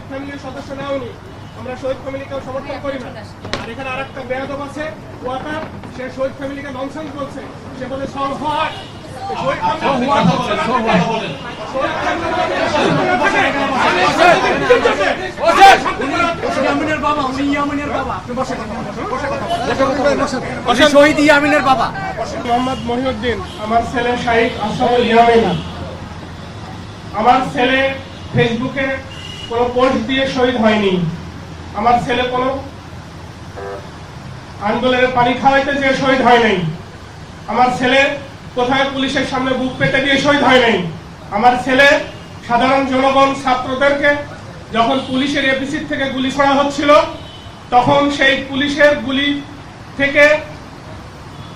শহীদ ফ্যামিলির সদস্য না উনি আমরা শহীদ ফ্যামিলিকেও সমর্থন করি না। আর এখানে আর একটা বেয়াদব আছে ওয়াকার সে শহীদ ফ্যামিলিকে ননসেন্স বলছে। সে বলে সব হয়। শহীদ ইয়ামিনের বাবা উনি ইয়ামিনের বাবা। আপনি বসে বসেন শহীদ ইয়ামিনের বাবা। মোহাম্মদ মহিউদ্দিন আমার ছেলে শাহিদ ইয়ামিন। আমার ছেলে ফেসবুকে কোনো পোস্ট দিয়ে শহীদ হয়নি। আমার ছেলে কোনো আন্দোলনের পানি খাওয়াইতে যে শহীদ হয় নাই। আমার ছেলে কোথায় পুলিশের সামনে বুক পেতে দিয়ে শহীদ হয় নাই। আমার ছেলে সাধারণ জনগণ ছাত্রদেরকে যখন পুলিশের এপিসির থেকে গুলি ছোড়া হচ্ছিল, তখন সেই পুলিশের গুলি থেকে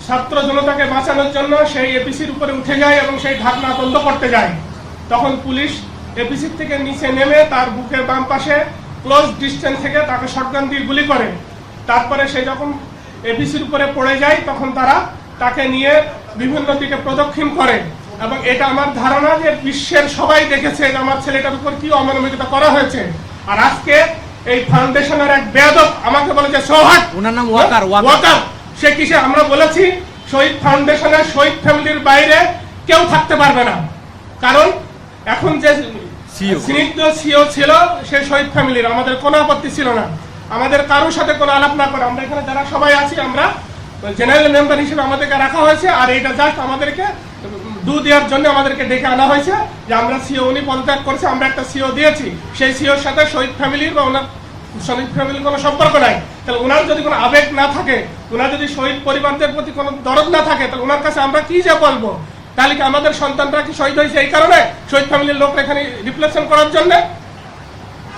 ছাত্র জনতাকে বাঁচানোর জন্য সেই এপিসির উপরে উঠে যায় এবং সেই ঢাকনা বন্ধ করতে যায়। তখন পুলিশ এপিসির থেকে নিচে নেমে তার বুকের বাম পাশে ক্লোজ ডিস্টেন্স থেকে তাকে শটগান দিয়ে গুলি করে। তারপরে সে যখন এপিসির উপরে পড়ে যায় তখন তারা তাকে নিয়ে বিভিন্ন দিকে প্রদক্ষিণ করে। এবং এটা আমার ধারণা যে বিশ্বের সবাই দেখেছে যে আমার ছেলেটার উপর কি অমানবিকতা করা হয়েছে। আর আজকে এই ফাউন্ডেশনের এক বেয়াদব আমাকে বলেছে সৌহাট ওনার নাম ওয়াকার, ওয়াকার। ওয়াকার। সে কিসে? আমরা বলেছি শহীদ ফাউন্ডেশনের শহীদ ফ্যামিলির বাইরে কেউ থাকতে পারবে না। কারণ এখন যে CEO স্নিগ্ধ সিও ছিল সে শহীদ ফ্যামিলির আমাদের কোনো আপত্তি ছিল না। আমাদের কারোর সাথে কোনো আলাপ না করে। আমরা এখানে যারা সবাই আছি আমরা জেনারেল মেম্বার হিসেবে আমাদেরকে রাখা হয়েছে আর এটা জাস্ট আমাদেরকে দু দেওয়ার জন্য আমাদেরকে ডেকে আনা হয়েছে যে আমরা সিও উনি পদত্যাগ করেছে আমরা একটা সিও দিয়েছি। সেই সিওর সাথে শহীদ ফ্যামিলির বা ওনার শহীদ ফ্যামিলির কোনো সম্পর্ক নাই। তাহলে ওনার যদি কোনো আবেগ না থাকে ওনার যদি শহীদ পরিবারদের প্রতি কোনো দরদ না থাকে তাহলে ওনার কাছে আমরা কি যে বলব? তাহলে কি আমাদের সন্তানরা কি শহীদ হয়েছে এই কারণে? শহীদ ফ্যামিলির লোক এখানে রিপ্লেসমেন্ট করার জন্য?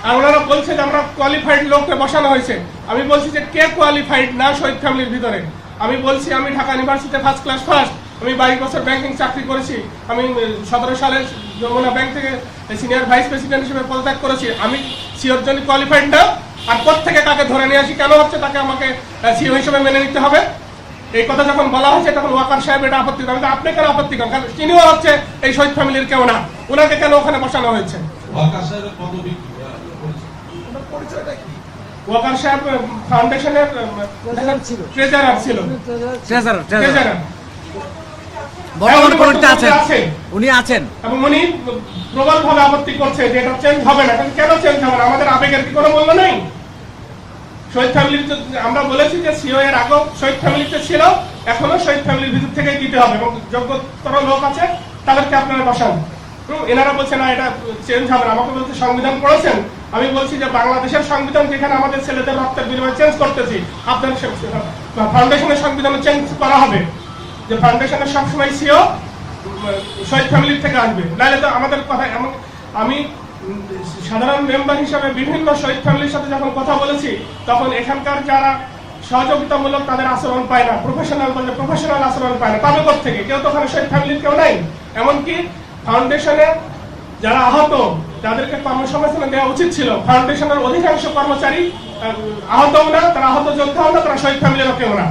আর ওনারা বলছে যে আমরা কোয়ালিফাইড লোককে বসানো হয়েছে। আমি বলছি যে কে কোয়ালিফাইড না শহীদ ফ্যামিলির ভিতরে? আমি বলছি আমি ঢাকা ইউনিভার্সিটিতে ফার্স্ট ক্লাস ফার্স্ট আমি বাইশ বছর ব্যাংকিং চাকরি করেছি। আমি সতেরো সালে যমুনা ব্যাংক থেকে সিনিয়র ভাইস প্রেসিডেন্ট হিসেবে পদত্যাগ করেছি। আমি সিওর জন্য কোয়ালিফাইড না। আর থেকে কাকে ধরে নিয়ে আসি, কেন হচ্ছে তাকে আমাকে সিও হিসেবে মেনে নিতে হবে? এই কথা যখন বলা হয়েছে তখন ওয়াকার সাহেব এটা আপত্তি করেন। আপনি কেন আপত্তি করেন? কারণ তিনিও হচ্ছে এই শহীদ ফ্যামিলির কেউ না। ওনাকে কেন ওখানে বসানো হয়েছে? ওয়াকার সাহেবের সাহেব ফাউন্ডেশনের ট্রেজারার ছিল। ট্রেজারার ট্রেজারার ট্রেজারার বর্তমান কমিটিতে আছেন। আছেন। উনি আছেন। এবং উনি প্রবল ভাবে আপত্তি করছে যে এটা চেঞ্জ হবে না। কেন চেঞ্জ হবে না? আমাদের আবেগের কি কোনো মূল্য নেই? শহীদ ফ্যামিলির আমরা বলেছি যে সিও এর আগেও শহীদ ফ্যামিলিতে ছিল এখনও শহীদ ফ্যামিলির ভিতর থেকে দিতে হবে এবং যোগ্যতর লোক আছে, তাদেরকে আপনারা বসান। এনারা বলছে, না, এটা চেঞ্জ হবে না। আমাকে বলছে, সংবিধান পড়েছেন আমি বলছি যে, বাংলাদেশের সংবিধান যেখানে আমাদের ছেলেদের রক্তের বিনিময়ে চেঞ্জ করতেছি। আপনার ফাউন্ডেশনের সংবিধান চেঞ্জ করা হবে। যে ফাউন্ডেশনের সবসময় সিও শহীদ ফ্যামিলির থেকে আসবে। নাহলে তো আমাদের কথা এমন আমি সাধারণ মেম্বার হিসাবে বিভিন্ন শহীদ ফ্যামিলির সাথে যখন কথা বলেছি তখন এখানকার যারা সহযোগিতামূলক তাদের আচরণ পায় না প্রফেশনাল বলতে প্রফেশনাল আচরণ পায় না। পাবে থেকে কেউ তো ওখানে শহীদ ফ্যামিলির কেউ নাই। এমনকি ফাউন্ডেশনে যারা আহত তাদেরকে কর্মসংস্থান দেওয়া উচিত ছিল। ফাউন্ডেশনের অধিকাংশ কর্মচারী আহ, আহতও না তারা আহত যোদ্ধাও না তারা শহীদ ফ্যামিলিরও কেউ না।